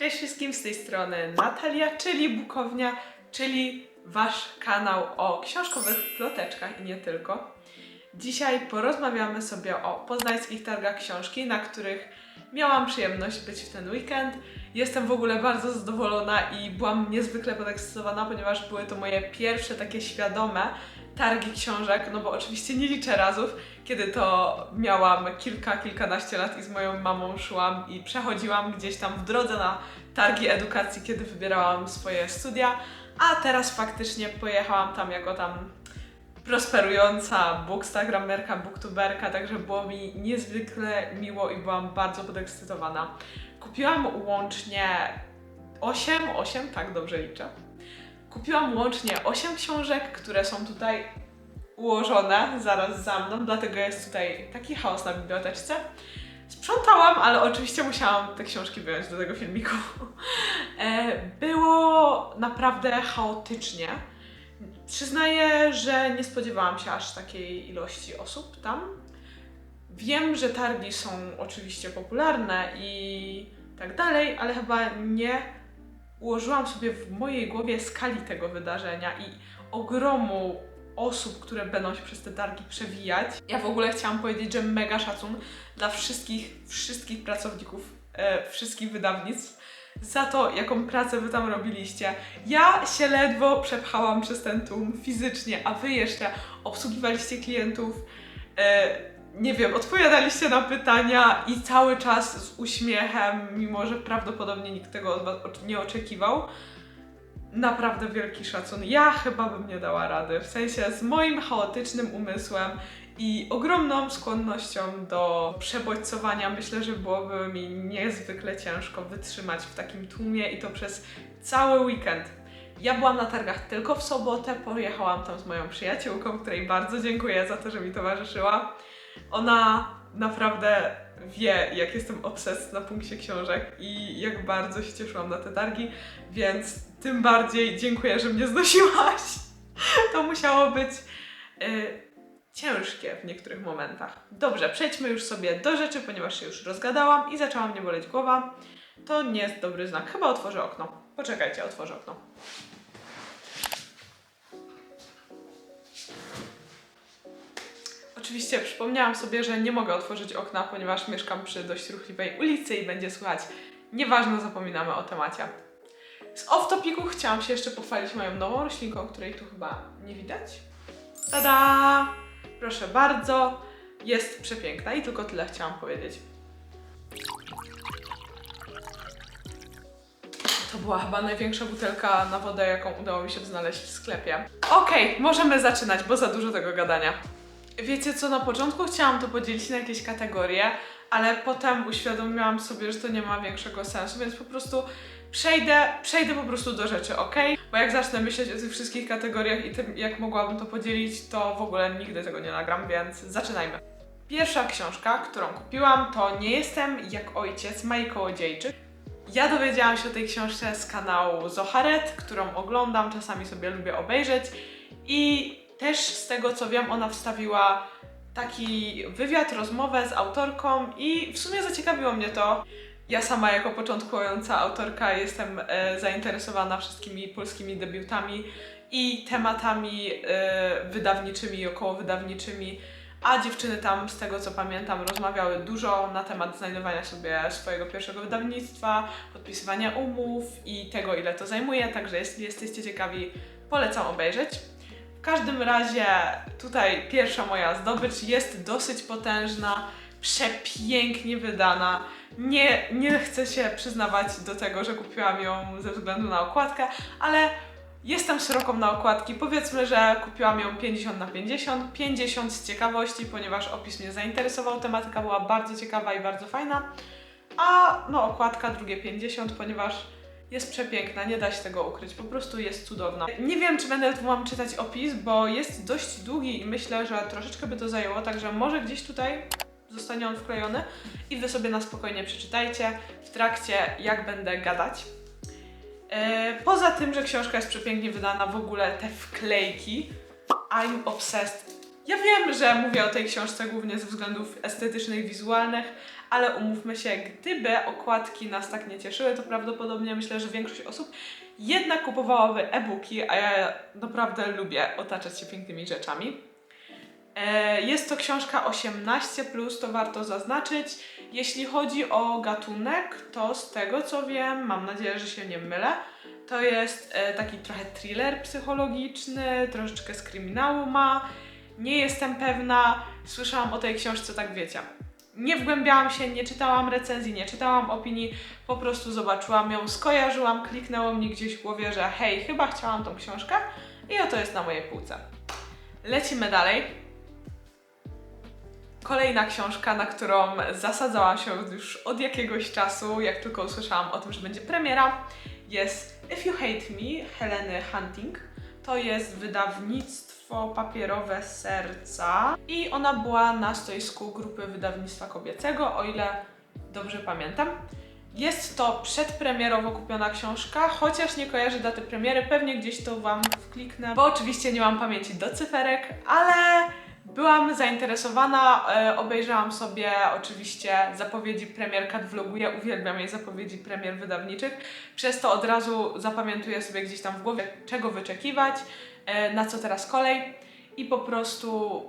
Cześć wszystkim z tej strony Natalia, czyli Bukownia, czyli Wasz kanał o książkowych ploteczkach i nie tylko. Dzisiaj porozmawiamy sobie o poznańskich targach książki, na których miałam przyjemność być w ten weekend. Jestem w ogóle bardzo zadowolona i byłam niezwykle podekscytowana, ponieważ były to moje pierwsze takie świadome targi książek, no bo oczywiście nie liczę razów, kiedy to miałam kilka, kilkanaście lat i z moją mamą szłam i przechodziłam gdzieś tam w drodze na targi edukacji, kiedy wybierałam swoje studia, a teraz faktycznie pojechałam tam jako tam prosperująca bookstagramerka, booktuberka, także było mi niezwykle miło i byłam bardzo podekscytowana. Kupiłam łącznie 8, 8, tak dobrze liczę. Kupiłam łącznie 8 książek, które są tutaj ułożone zaraz za mną, dlatego jest tutaj taki chaos na biblioteczce. Sprzątałam, ale oczywiście musiałam te książki wyjąć do tego filmiku. E, Było naprawdę chaotycznie. Przyznaję, że nie spodziewałam się aż takiej ilości osób tam. Wiem, że targi są oczywiście popularne i tak dalej, ale chyba nie ułożyłam sobie w mojej głowie skali tego wydarzenia i ogromu osób, które będą się przez te targi przewijać. Ja w ogóle chciałam powiedzieć, że mega szacun dla wszystkich, wszystkich pracowników, e, wszystkich wydawnictw za to, jaką pracę wy tam robiliście. Ja się ledwo przepchałam przez ten tłum fizycznie, a wy jeszcze obsługiwaliście klientów, e, nie wiem, odpowiadaliście na pytania i cały czas z uśmiechem, mimo że prawdopodobnie nikt tego od was nie oczekiwał. Naprawdę wielki szacun. Ja chyba bym nie dała rady. W sensie z moim chaotycznym umysłem i ogromną skłonnością do przebodźcowania myślę, że byłoby mi niezwykle ciężko wytrzymać w takim tłumie i to przez cały weekend. Ja byłam na targach tylko w sobotę, pojechałam tam z moją przyjaciółką, której bardzo dziękuję za to, że mi towarzyszyła. Ona naprawdę wie, jak jestem obses na punkcie książek i jak bardzo się cieszyłam na te targi, więc tym bardziej dziękuję, że mnie znosiłaś. To musiało być y, ciężkie w niektórych momentach. Dobrze, przejdźmy już sobie do rzeczy, ponieważ się już rozgadałam i zaczęła mnie boleć głowa. To nie jest dobry znak. Chyba otworzę okno. Poczekajcie, otworzę okno. Oczywiście przypomniałam sobie, że nie mogę otworzyć okna, ponieważ mieszkam przy dość ruchliwej ulicy i będzie słychać. Nieważne, zapominamy o temacie. Z off-topiku chciałam się jeszcze pochwalić moją nową roślinką, której tu chyba nie widać. Tada! Proszę bardzo, jest przepiękna i tylko tyle chciałam powiedzieć. To była chyba największa butelka na wodę, jaką udało mi się znaleźć w sklepie. Okej, możemy zaczynać, bo za dużo tego gadania. Wiecie co, na początku chciałam to podzielić na jakieś kategorie, ale potem uświadomiłam sobie, że to nie ma większego sensu, więc po prostu przejdę, przejdę po prostu do rzeczy, ok? Bo jak zacznę myśleć o tych wszystkich kategoriach i tym, jak mogłabym to podzielić, to w ogóle nigdy tego nie nagram, więc zaczynajmy. Pierwsza książka, którą kupiłam, to Nie jestem jak ojciec Mai Kołodziejczyk. Ja dowiedziałam się o tej książce z kanału Zoharet, którą oglądam, czasami sobie lubię obejrzeć i też z tego co wiem, ona wstawiła taki wywiad, rozmowę z autorką i w sumie zaciekawiło mnie to. Ja sama jako początkująca autorka jestem e, zainteresowana wszystkimi polskimi debiutami i tematami e, wydawniczymi i okołowydawniczymi, a dziewczyny tam, z tego co pamiętam, rozmawiały dużo na temat znajdowania sobie swojego pierwszego wydawnictwa, podpisywania umów i tego, ile to zajmuje, także jeśli jesteście ciekawi, polecam obejrzeć. W każdym razie tutaj pierwsza moja zdobycz jest dosyć potężna, przepięknie wydana. Nie, nie chcę się przyznawać do tego, że kupiłam ją ze względu na okładkę, ale jestem sroką na okładki. Powiedzmy, że kupiłam ją 50 na 50. 50 z ciekawości, ponieważ opis mnie zainteresował, tematyka była bardzo ciekawa i bardzo fajna. A no okładka drugie 50, ponieważ jest przepiękna, nie da się tego ukryć, po prostu jest cudowna. Nie wiem, czy będę wam czytać opis, bo jest dość długi i myślę, że troszeczkę by to zajęło, także może gdzieś tutaj zostanie on wklejony i wy sobie na spokojnie przeczytajcie w trakcie, jak będę gadać. E, Poza tym, że książka jest przepięknie wydana, w ogóle te wklejki, I'm obsessed. Ja wiem, że mówię o tej książce głównie ze względów estetycznych, wizualnych, ale umówmy się, gdyby okładki nas tak nie cieszyły, to prawdopodobnie myślę, że większość osób jednak kupowałaby e-booki, a ja naprawdę lubię otaczać się pięknymi rzeczami. E, Jest to książka 18, to warto zaznaczyć. Jeśli chodzi o gatunek, to z tego co wiem, mam nadzieję, że się nie mylę, to jest e, taki trochę thriller psychologiczny, troszeczkę z kryminału ma. Nie jestem pewna, słyszałam o tej książce, tak wiecie. Nie wgłębiałam się, nie czytałam recenzji, nie czytałam opinii, po prostu zobaczyłam ją, skojarzyłam, kliknęło mi gdzieś w głowie, że hej, chyba chciałam tą książkę i oto jest na mojej półce. Lecimy dalej. Kolejna książka, na którą zasadzałam się już od jakiegoś czasu, jak tylko usłyszałam o tym, że będzie premiera, jest If You Hate Me Heleny Hunting. To jest wydawnictwo papierowe Serca i ona była na stoisku grupy wydawnictwa kobiecego, o ile dobrze pamiętam. Jest to przedpremierowo kupiona książka, chociaż nie kojarzę daty premiery, pewnie gdzieś to Wam wkliknę, bo oczywiście nie mam pamięci do cyferek, ale byłam zainteresowana, e, obejrzałam sobie oczywiście zapowiedzi premier Kat vloguje, uwielbiam jej zapowiedzi premier wydawniczych, przez to od razu zapamiętuję sobie gdzieś tam w głowie, czego wyczekiwać, e, na co teraz kolej. I po prostu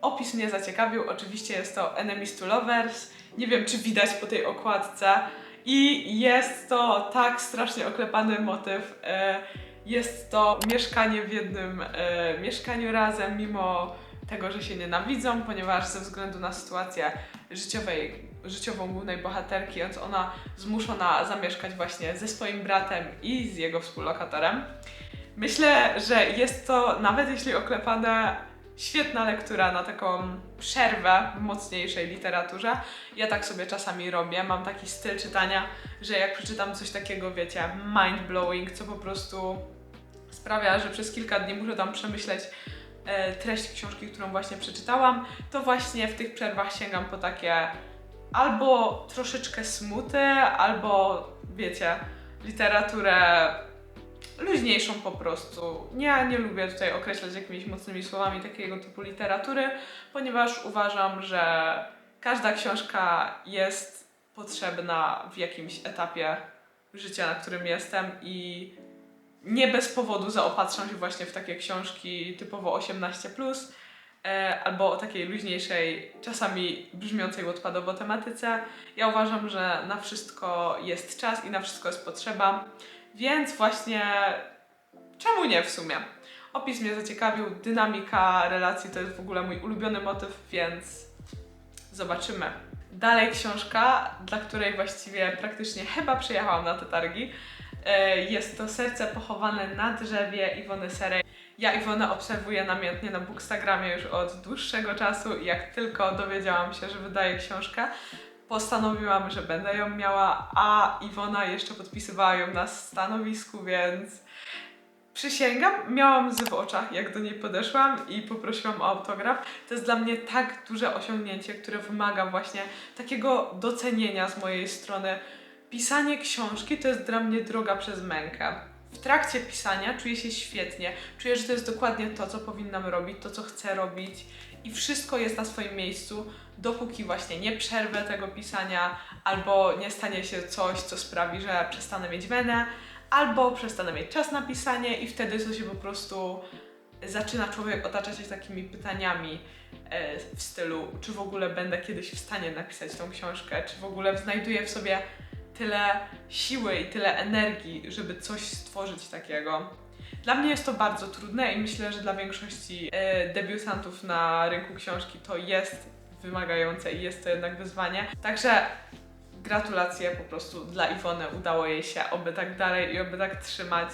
opis mnie zaciekawił, oczywiście jest to Enemies to Lovers, nie wiem czy widać po tej okładce. I jest to tak strasznie oklepany motyw, e, jest to mieszkanie w jednym mieszkaniu razem, mimo tego, że się nienawidzą, ponieważ ze względu na sytuację życiowej, życiową głównej bohaterki, jest ona zmuszona zamieszkać właśnie ze swoim bratem i z jego współlokatorem. Myślę, że jest to, nawet jeśli oklepane, świetna lektura na taką przerwę w mocniejszej literaturze. Ja tak sobie czasami robię, mam taki styl czytania, że jak przeczytam coś takiego, wiecie, mind-blowing, co po prostu sprawia, że przez kilka dni muszę tam przemyśleć treść książki, którą właśnie przeczytałam, to właśnie w tych przerwach sięgam po takie albo troszeczkę smuty, albo wiecie, literaturę luźniejszą po prostu. Nie, nie lubię tutaj określać jakimiś mocnymi słowami takiego typu literatury, ponieważ uważam, że każda książka jest potrzebna w jakimś etapie życia, na którym jestem i nie bez powodu zaopatrzam się właśnie w takie książki typowo 18+, e, albo o takiej luźniejszej, czasami brzmiącej odpadowo tematyce. Ja uważam, że na wszystko jest czas i na wszystko jest potrzeba, więc właśnie czemu nie w sumie? Opis mnie zaciekawił, dynamika relacji to jest w ogóle mój ulubiony motyw, więc zobaczymy. Dalej książka, dla której właściwie praktycznie chyba przyjechałam na te targi. E, Jest to Serce pochowane na drzewie Iwony Serej. Ja Iwonę obserwuję namiętnie na Bookstagramie już od dłuższego czasu i jak tylko dowiedziałam się, że wydaje książkę, postanowiłam, że będę ją miała, a Iwona jeszcze podpisywała ją na stanowisku, więc przysięgam, miałam łzy w oczach, jak do niej podeszłam i poprosiłam o autograf. To jest dla mnie tak duże osiągnięcie, które wymaga właśnie takiego docenienia z mojej strony. Pisanie książki to jest dla mnie droga przez mękę. W trakcie pisania czuję się świetnie, czuję, że to jest dokładnie to, co powinnam robić, to, co chcę robić i wszystko jest na swoim miejscu, dopóki właśnie nie przerwę tego pisania, albo nie stanie się coś, co sprawi, że przestanę mieć wenę, albo przestanę mieć czas na pisanie i wtedy to się po prostu zaczyna człowiek otaczać się takimi pytaniami e, w stylu, czy w ogóle będę kiedyś w stanie napisać tą książkę, czy w ogóle znajduję w sobie tyle siły i tyle energii, żeby coś stworzyć takiego. Dla mnie jest to bardzo trudne i myślę, że dla większości e, debiutantów na rynku książki to jest wymagające i jest to jednak wyzwanie. Także gratulacje po prostu dla Iwony, udało jej się, oby tak dalej i oby tak trzymać.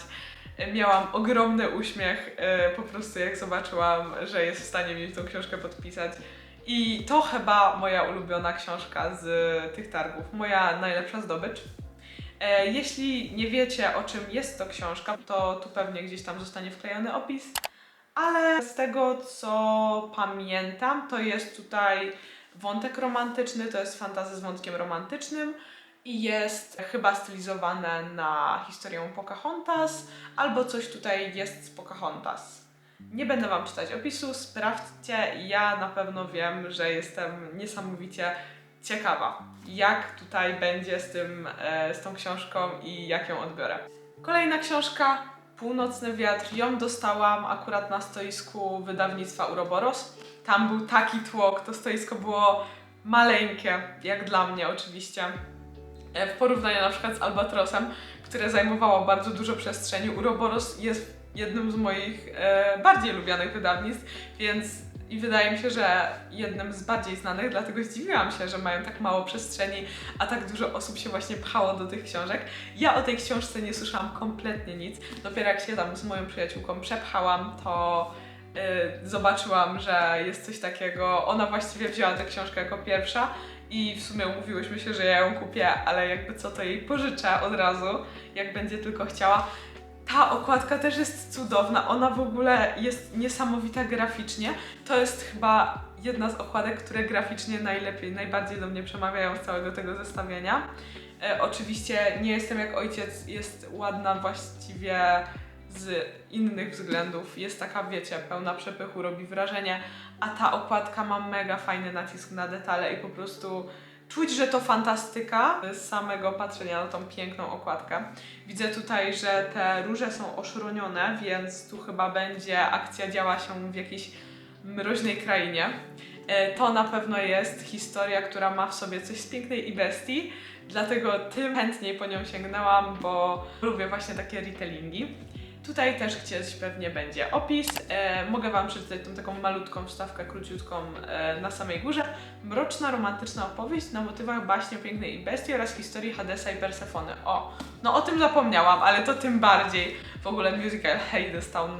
E, Miałam ogromny uśmiech e, po prostu jak zobaczyłam, że jest w stanie mi tą książkę podpisać. I to chyba moja ulubiona książka z tych targów, moja najlepsza zdobycz. E, Jeśli nie wiecie o czym jest to książka, to tu pewnie gdzieś tam zostanie wklejony opis. Ale z tego co pamiętam, to jest tutaj wątek romantyczny, to jest fantazy z wątkiem romantycznym i jest chyba stylizowane na historię Pocahontas, albo coś tutaj jest z Pocahontas. Nie będę Wam czytać opisu, sprawdźcie. Ja na pewno wiem, że jestem niesamowicie ciekawa, jak tutaj będzie z, tym, e, z tą książką i jak ją odbiorę. Kolejna książka, Północny Wiatr. Ją dostałam akurat na stoisku wydawnictwa Uroboros. Tam był taki tłok, to stoisko było maleńkie, jak dla mnie oczywiście. E, W porównaniu na przykład z Albatrosem, które zajmowało bardzo dużo przestrzeni. Uroboros jest jednym z moich e, bardziej lubianych wydawnictw, więc i wydaje mi się, że jednym z bardziej znanych, dlatego zdziwiłam się, że mają tak mało przestrzeni, a tak dużo osób się właśnie pchało do tych książek. Ja o tej książce nie słyszałam kompletnie nic. Dopiero jak się tam z moją przyjaciółką przepchałam, to y, zobaczyłam, że jest coś takiego. Ona właściwie wzięła tę książkę jako pierwsza i w sumie umówiłyśmy się, że ja ją kupię, ale jakby co to jej pożyczę od razu, jak będzie tylko chciała. Ta okładka też jest cudowna, ona w ogóle jest niesamowita graficznie. To jest chyba jedna z okładek, które graficznie najlepiej, najbardziej do mnie przemawiają z całego tego zestawienia. E, oczywiście nie jestem jak ojciec, jest ładna właściwie z innych względów. Jest taka, wiecie, pełna przepychu, robi wrażenie, a ta okładka ma mega fajny nacisk na detale i po prostu czuć, że to fantastyka z samego patrzenia na tą piękną okładkę. Widzę tutaj, że te róże są oszronione, więc tu chyba będzie akcja działa się w jakiejś mroźnej krainie. E, To na pewno jest historia, która ma w sobie coś z pięknej i bestii, dlatego tym chętniej po nią sięgnęłam, bo lubię właśnie takie retellingi. Tutaj też gdzieś pewnie będzie opis. E, mogę Wam przeczytać tą taką malutką wstawkę, króciutką e, na samej górze. Mroczna, romantyczna opowieść na motywach baśni o pięknej i bestii oraz historii Hadesa i Persefony. O, no o tym zapomniałam, ale to tym bardziej. W ogóle musical Hadestown.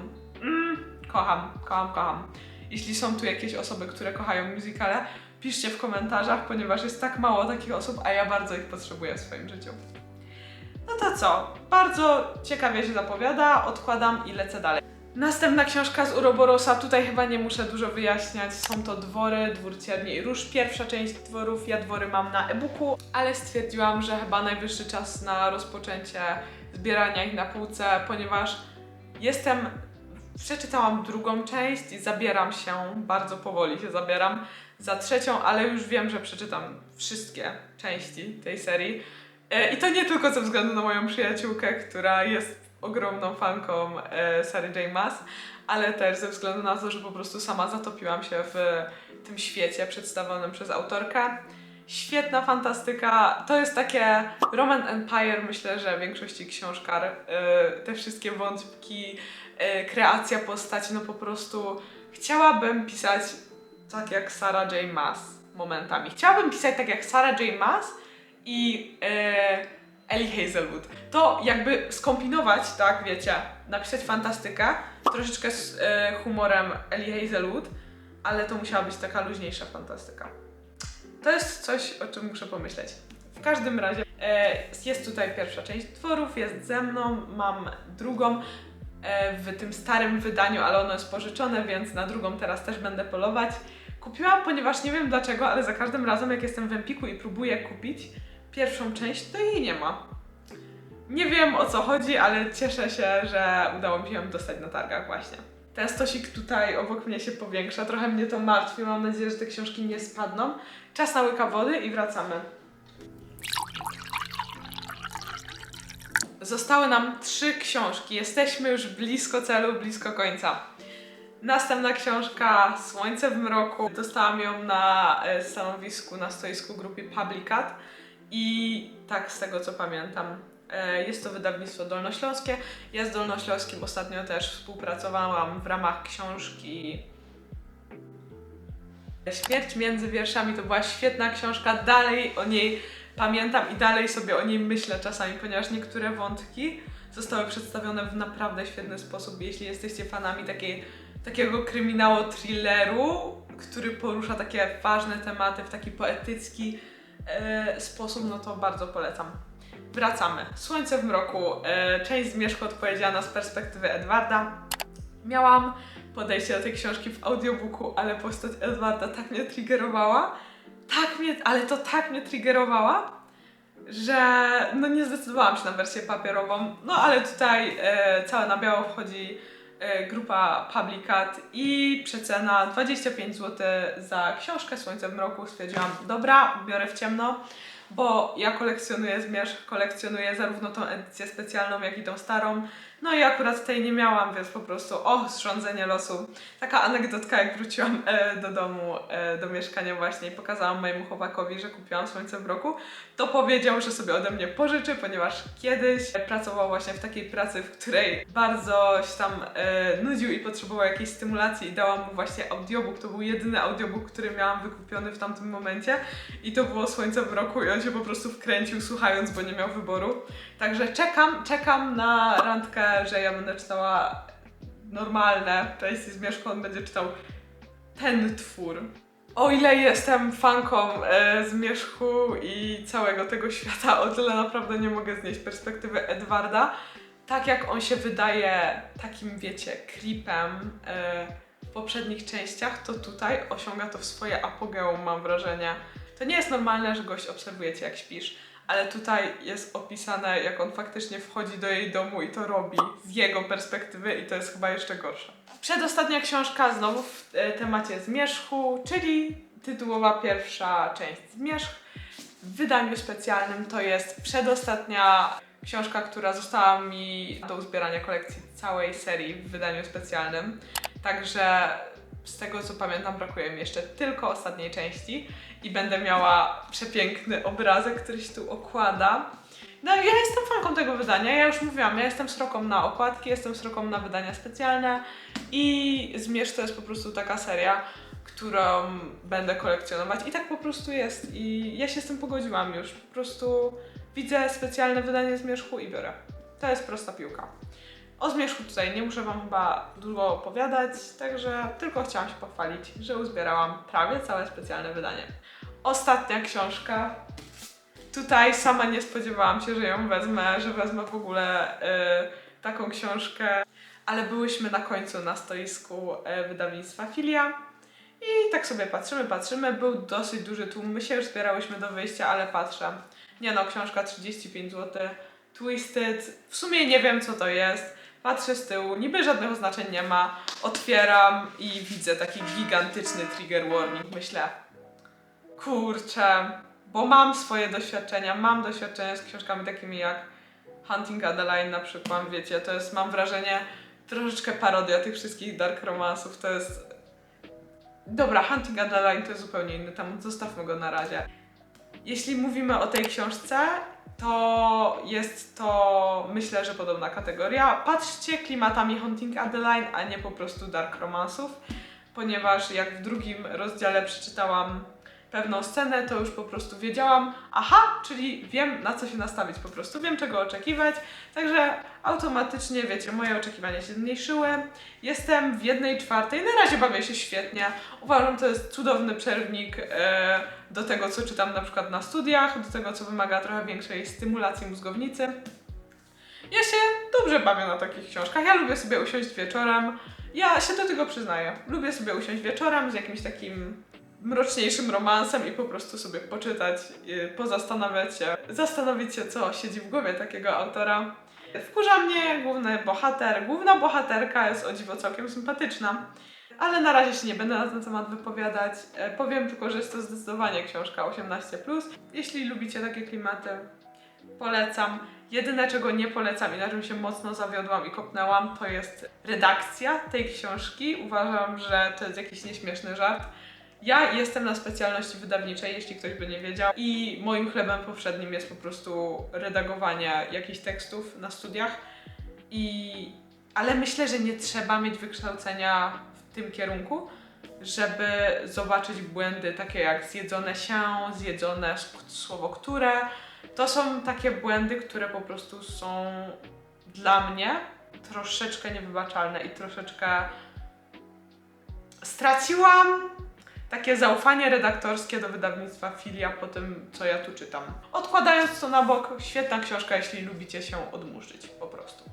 Mm, kocham, kocham, kocham. Jeśli są tu jakieś osoby, które kochają musicale, piszcie w komentarzach, ponieważ jest tak mało takich osób, a ja bardzo ich potrzebuję w swoim życiu. No to co? Bardzo ciekawie się zapowiada, odkładam i lecę dalej. Następna książka z Uroborosa, tutaj chyba nie muszę dużo wyjaśniać. Są to dwory, dwór cierni i róż. Pierwsza część dworów, ja dwory mam na e-booku, ale stwierdziłam, że chyba najwyższy czas na rozpoczęcie zbierania ich na półce, ponieważ jestem. Przeczytałam drugą część i zabieram się, bardzo powoli się zabieram za trzecią, ale już wiem, że przeczytam wszystkie części tej serii. E, I to nie tylko ze względu na moją przyjaciółkę, która jest ogromną fanką e, Sary J. Maas, ale też ze względu na to, że po prostu sama zatopiłam się w tym świecie przedstawionym przez autorkę. Świetna fantastyka. To jest takie Roman Empire, myślę, że większości książkar. e, te wszystkie wątki, kreacja postaci, no po prostu chciałabym pisać tak jak Sarah J. Maas momentami. Chciałabym pisać tak jak Sarah J. Maas i e, Ellie Hazelwood. To jakby skombinować, tak wiecie, napisać fantastykę, troszeczkę z e, humorem Ellie Hazelwood, ale to musiała być taka luźniejsza fantastyka. To jest coś, o czym muszę pomyśleć. W każdym razie e, jest tutaj pierwsza część tworów, jest ze mną, mam drugą e, w tym starym wydaniu, ale ono jest pożyczone, więc na drugą teraz też będę polować. Kupiłam, ponieważ nie wiem dlaczego, ale za każdym razem jak jestem w Empiku i próbuję kupić pierwszą część, to jej nie ma. Nie wiem o co chodzi, ale cieszę się, że udało mi się ją dostać na targach właśnie. Ten stosik tutaj obok mnie się powiększa, trochę mnie to martwi, mam nadzieję, że te książki nie spadną. Czas na łyka wody i wracamy. Zostały nam trzy książki, jesteśmy już blisko celu, blisko końca. Następna książka Słońce w mroku. Dostałam ją na e, stanowisku, na stoisku grupy Publicat i tak z tego co pamiętam, e, jest to wydawnictwo dolnośląskie. Ja z Dolnośląskim ostatnio też współpracowałam w ramach książki Śmierć między wierszami to była świetna książka, dalej o niej pamiętam i dalej sobie o niej myślę czasami, ponieważ niektóre wątki zostały przedstawione w naprawdę świetny sposób. Jeśli jesteście fanami takiej, takiego kryminału thrilleru, który porusza takie ważne tematy w taki poetycki e, sposób, no to bardzo polecam. Wracamy. Słońce w mroku. E, część zmierzchu odpowiedziana z perspektywy Edwarda. Miałam podejście do tej książki w audiobooku, ale postać Edwarda tak mnie triggerowała, tak mnie, ale to tak mnie triggerowała, że no nie zdecydowałam się na wersję papierową, no ale tutaj e, całe na biało wchodzi grupa Publicat i przecena 25 zł za książkę Słońce w mroku. Stwierdziłam, dobra, biorę w ciemno, bo ja kolekcjonuję zmierzch, kolekcjonuję zarówno tą edycję specjalną, jak i tą starą. No i akurat tej nie miałam, więc po prostu o, zrządzenie losu. Taka anegdotka, jak wróciłam e, do domu, e, do mieszkania właśnie i pokazałam mojemu chłopakowi, że kupiłam Słońce w roku, to powiedział, że sobie ode mnie pożyczy, ponieważ kiedyś pracował właśnie w takiej pracy, w której bardzo się tam e, nudził i potrzebował jakiejś stymulacji i dałam mu właśnie audiobook. To był jedyny audiobook, który miałam wykupiony w tamtym momencie i to było Słońce w roku i on się po prostu wkręcił słuchając, bo nie miał wyboru. Także czekam, czekam na randkę, że ja będę czytała normalne części Zmierzchu, on będzie czytał ten twór. O ile jestem fanką e, Zmierzchu i całego tego świata, o tyle naprawdę nie mogę znieść perspektywy Edwarda. Tak jak on się wydaje takim, wiecie, creepem e, w poprzednich częściach, to tutaj osiąga to w swoje apogeum, mam wrażenie. To nie jest normalne, że gość obserwuje cię jak śpisz, ale tutaj jest opisane, jak on faktycznie wchodzi do jej domu i to robi z jego perspektywy i to jest chyba jeszcze gorsze. Przedostatnia książka znowu w e, temacie zmierzchu, czyli tytułowa pierwsza część zmierzch. W wydaniu specjalnym to jest przedostatnia książka, która została mi do uzbierania kolekcji całej serii w wydaniu specjalnym. Także z tego co pamiętam, brakuje mi jeszcze tylko ostatniej części i będę miała przepiękny obrazek, który się tu okłada. No ja jestem fanką tego wydania, ja już mówiłam, ja jestem sroką na okładki, jestem sroką na wydania specjalne i Zmierzch to jest po prostu taka seria, którą będę kolekcjonować i tak po prostu jest i ja się z tym pogodziłam już, po prostu widzę specjalne wydanie Zmierzchu i biorę. To jest prosta piłka. O Zmierzchu tutaj nie muszę Wam chyba długo opowiadać, także tylko chciałam się pochwalić, że uzbierałam prawie całe specjalne wydanie. Ostatnia książka. Tutaj sama nie spodziewałam się, że ją wezmę, że wezmę w ogóle y, taką książkę, ale byłyśmy na końcu na stoisku y, wydawnictwa Filia. I tak sobie patrzymy, patrzymy. Był dosyć duży tłum. My się już zbierałyśmy do wyjścia, ale patrzę. Nie no, książka 35 zł. Twisted. W sumie nie wiem co to jest. Patrzę z tyłu, niby żadnych oznaczeń nie ma. Otwieram i widzę taki gigantyczny trigger warning. Myślę, kurczę, bo mam swoje doświadczenia. Mam doświadczenia z książkami takimi jak Hunting Adeline na przykład, wiecie, to jest, mam wrażenie, troszeczkę parodia tych wszystkich dark romansów. To jest Dobra, Hunting Adeline to jest zupełnie inny temat, zostawmy go na razie. Jeśli mówimy o tej książce, to jest to myślę, że podobna kategoria. Patrzcie klimatami Hunting Adeline, a nie po prostu dark romansów, ponieważ jak w drugim rozdziale przeczytałam pewną scenę, to już po prostu wiedziałam, aha, czyli wiem na co się nastawić po prostu, wiem czego oczekiwać, także automatycznie, wiecie, moje oczekiwania się zmniejszyły. Jestem w jednej czwartej, na razie bawię się świetnie. Uważam, to jest cudowny przerwnik e, do tego, co czytam na przykład na studiach, do tego, co wymaga trochę większej stymulacji mózgownicy. Ja się dobrze bawię na takich książkach. Ja lubię sobie usiąść wieczorem. Ja się do tego przyznaję. Lubię sobie usiąść wieczorem z jakimś takim mroczniejszym romansem i po prostu sobie poczytać, y, pozastanawiać się, zastanowić się, co siedzi w głowie takiego autora. Wkurza mnie główny bohater. Główna bohaterka jest o dziwo całkiem sympatyczna. Ale na razie się nie będę na ten temat wypowiadać. E, Powiem tylko, że jest to zdecydowanie książka 18+. Jeśli lubicie takie klimaty, polecam. Jedyne, czego nie polecam i na czym się mocno zawiodłam i kopnęłam, to jest redakcja tej książki. Uważam, że to jest jakiś nieśmieszny żart. Ja jestem na specjalności wydawniczej, jeśli ktoś by nie wiedział, i moim chlebem powszednim jest po prostu redagowanie jakichś tekstów na studiach. I... Ale myślę, że nie trzeba mieć wykształcenia w tym kierunku, żeby zobaczyć błędy takie jak zjedzone się, zjedzone słowo które. To są takie błędy, które po prostu są dla mnie troszeczkę niewybaczalne i troszeczkę straciłam takie zaufanie redaktorskie do wydawnictwa Filia po tym, co ja tu czytam. Odkładając to na bok, świetna książka, jeśli lubicie się odmurzyć po prostu.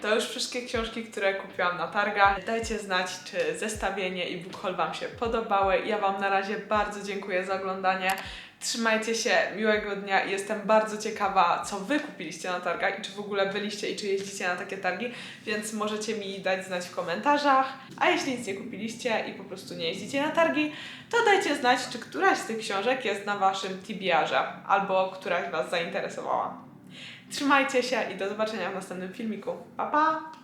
To już wszystkie książki, które kupiłam na targach. Dajcie znać, czy zestawienie i book haul Wam się podobały. Ja Wam na razie bardzo dziękuję za oglądanie. Trzymajcie się, miłego dnia jestem bardzo ciekawa, co Wy kupiliście na targach i czy w ogóle byliście i czy jeździcie na takie targi, więc możecie mi dać znać w komentarzach. A jeśli nic nie kupiliście i po prostu nie jeździcie na targi, to dajcie znać, czy któraś z tych książek jest na Waszym TBR-ze albo któraś Was zainteresowała. Trzymajcie się i do zobaczenia w następnym filmiku. Pa, pa!